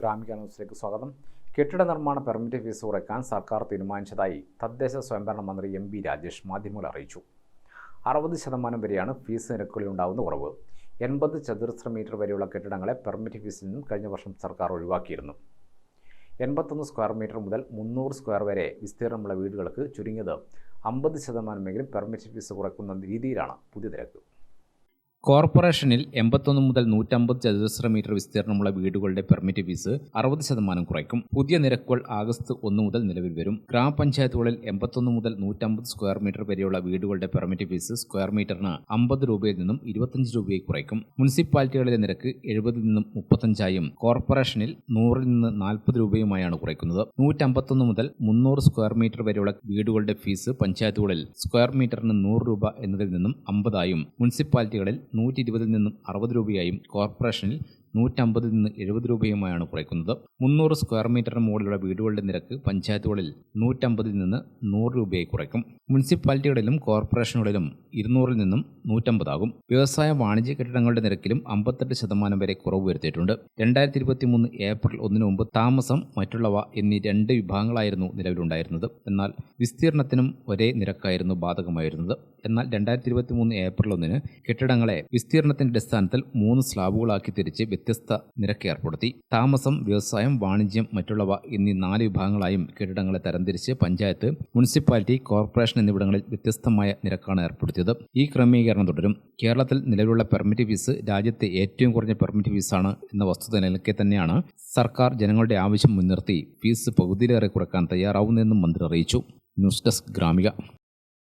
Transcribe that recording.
ഗ്രാമിക ന്യൂസിലേക്ക് സ്വാഗതം. കെട്ടിട നിർമ്മാണ പെർമിറ്റ് ഫീസ് കുറയ്ക്കാൻ സർക്കാർ തീരുമാനിച്ചതായി തദ്ദേശ സ്വയംഭരണ മന്ത്രി എം രാജേഷ് മാധ്യമങ്ങൾ അറിയിച്ചു. അറുപത് ശതമാനം വരെയാണ് ഫീസ് നിരക്കുകളിൽ ഉണ്ടാകുന്ന കുറവ്. എൺപത് ചതുരശ്ര മീറ്റർ വരെയുള്ള കെട്ടിടങ്ങളെ പെർമിറ്റ് ഫീസിൽ നിന്നും കഴിഞ്ഞ വർഷം സർക്കാർ ഒഴിവാക്കിയിരുന്നു. എൺപത്തൊന്ന് സ്ക്വയർ മീറ്റർ മുതൽ മുന്നൂറ് സ്ക്വയർ വരെ വിസ്തീർണമുള്ള വീടുകൾക്ക് ചുരുങ്ങിയത് അമ്പത് ശതമാനമെങ്കിലും പെർമിറ്റ് ഫീസ് കുറയ്ക്കുന്ന രീതിയിലാണ് പുതിയ നിരക്ക്. കോർപ്പറേഷനിൽ എൺപത്തൊന്ന് മുതൽ നൂറ്റമ്പത് ചതുരശ്ര മീറ്റർ വിസ്തീർണമുള്ള വീടുകളുടെ പെർമിറ്റ് ഫീസ് അറുപത് ശതമാനം കുറയ്ക്കും. പുതിയ നിരക്കുകൾ ആഗസ്റ്റ് ഒന്ന് മുതൽ നിലവിൽ വരും. ഗ്രാമപഞ്ചായത്തുകളിൽ എൺപത്തൊന്ന് മുതൽ നൂറ്റമ്പത് സ്ക്വയർ മീറ്റർ വരെയുള്ള വീടുകളുടെ പെർമിറ്റ് ഫീസ് സ്ക്വയർ മീറ്ററിന് അമ്പത് രൂപയിൽ നിന്നും ഇരുപത്തഞ്ച് രൂപയായി കുറയ്ക്കും. മുനിസിപ്പാലിറ്റികളിലെ നിരക്ക് എഴുപതിൽ നിന്നും മുപ്പത്തഞ്ചായും കോർപ്പറേഷനിൽ നൂറിൽ നിന്ന് നാൽപ്പത് രൂപയുമായാണ് കുറയ്ക്കുന്നത്. നൂറ്റമ്പത്തൊന്ന് മുതൽ മുന്നൂറ് സ്ക്വയർ മീറ്റർ വരെയുള്ള വീടുകളുടെ ഫീസ് പഞ്ചായത്തുകളിൽ സ്ക്വയർ മീറ്ററിന് നൂറ് രൂപ എന്നതിൽ നിന്നും അമ്പതായും മുനിസിപ്പാലിറ്റികളിൽ നൂറ്റി ഇരുപതിൽ നിന്നും അറുപത് രൂപയായും കോർപ്പറേഷനിൽ നൂറ്റമ്പതിൽ നിന്ന് എഴുപത് രൂപയുമായാണ് കുറയ്ക്കുന്നത്. മുന്നൂറ് സ്ക്വയർ മീറ്റർ മുകളിലുള്ള വീടുകളുടെ നിരക്ക് പഞ്ചായത്തുകളിൽ നൂറ്റമ്പതിൽ നിന്ന് നൂറ് രൂപയായി കുറയ്ക്കും. മുനിസിപ്പാലിറ്റികളിലും കോർപ്പറേഷനുകളിലും ഇരുന്നൂറിൽ നിന്നും നൂറ്റമ്പതാകും. വ്യവസായ വാണിജ്യ കെട്ടിടങ്ങളുടെ നിരക്കിലും അമ്പത്തെട്ട് ശതമാനം വരെ കുറവ് വരുത്തിയിട്ടുണ്ട്. രണ്ടായിരത്തി ഇരുപത്തി മൂന്ന് ഏപ്രിൽ ഒന്നിനു മുമ്പ് താമസം മറ്റുള്ളവ എന്നീ രണ്ട് വിഭാഗങ്ങളായിരുന്നു നിലവിലുണ്ടായിരുന്നത്. എന്നാൽ വിസ്തീർണത്തിനും ഒരേ നിരക്കായിരുന്നു ബാധകമായിരുന്നത്. എന്നാൽ രണ്ടായിരത്തി ഇരുപത്തി മൂന്ന് ഏപ്രിൽ ഒന്നിന് കെട്ടിടങ്ങളെ വിസ്തീർണത്തിന്റെ അടിസ്ഥാനത്തിൽ മൂന്ന് സ്ലാബുകളാക്കി തിരിച്ച് വ്യത്യസ്ത നിരക്ക് ഏർപ്പെടുത്തി. താമസം വ്യവസായം വാണിജ്യം മറ്റുള്ളവ എന്നീ നാല് വിഭാഗങ്ങളായും കെട്ടിടങ്ങളെ തരംതിരിച്ച് പഞ്ചായത്ത് മുനിസിപ്പാലിറ്റി കോർപ്പറേഷൻ എന്നിവിടങ്ങളിൽ വ്യത്യസ്തമായ നിരക്കാണ് ഏർപ്പെടുത്തിയത്. ഈ ക്രമീകരണം തുടരും. കേരളത്തിൽ നിലവിലുള്ള പെർമിറ്റ് ഫീസ് രാജ്യത്തെ ഏറ്റവും കുറഞ്ഞ പെർമിറ്റ് ഫീസാണ് എന്ന വസ്തുത നിലനിൽക്കെ തന്നെയാണ്. സർക്കാർ ജനങ്ങളുടെ ആവശ്യം മുൻനിർത്തി ഫീസ് പകുതിയിലേറെ കുറയ്ക്കാൻ തയ്യാറാവുന്നതെന്നും മന്ത്രി അറിയിച്ചു. News desk Gramika.